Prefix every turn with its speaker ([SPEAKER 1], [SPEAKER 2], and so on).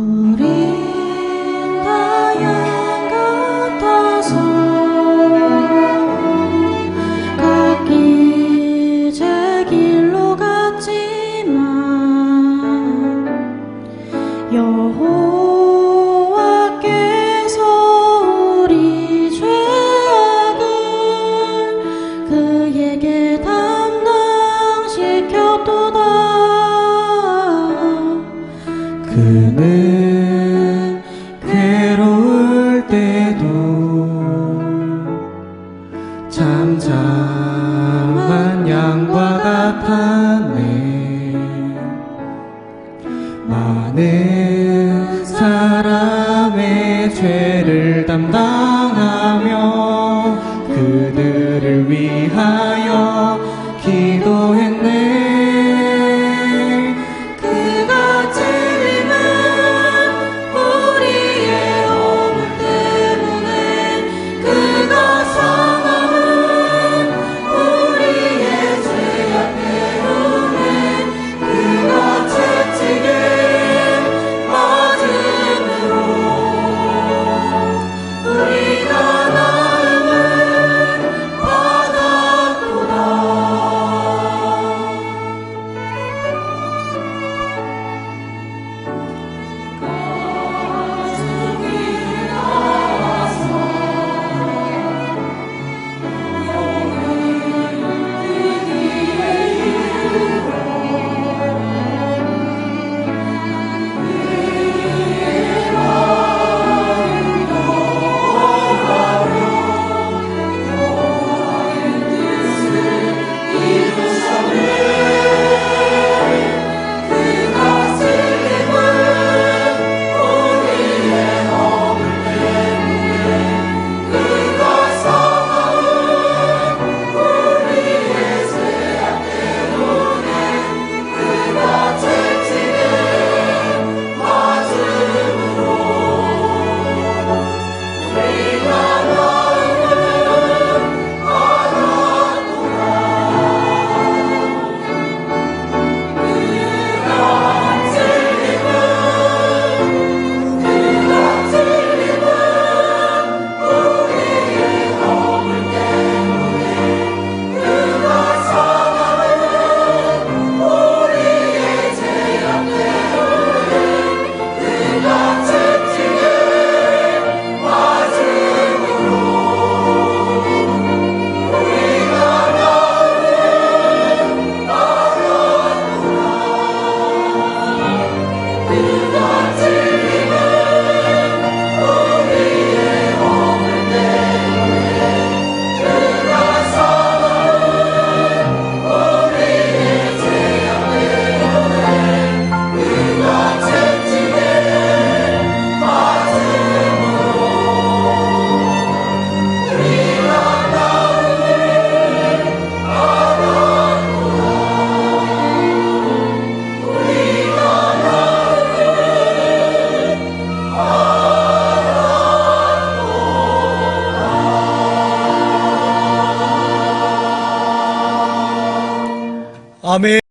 [SPEAKER 1] Oh.
[SPEAKER 2] 그는 괴로울 때도 잠잠한 양과 같았네. 많은 사람의 죄를 담당 아멘.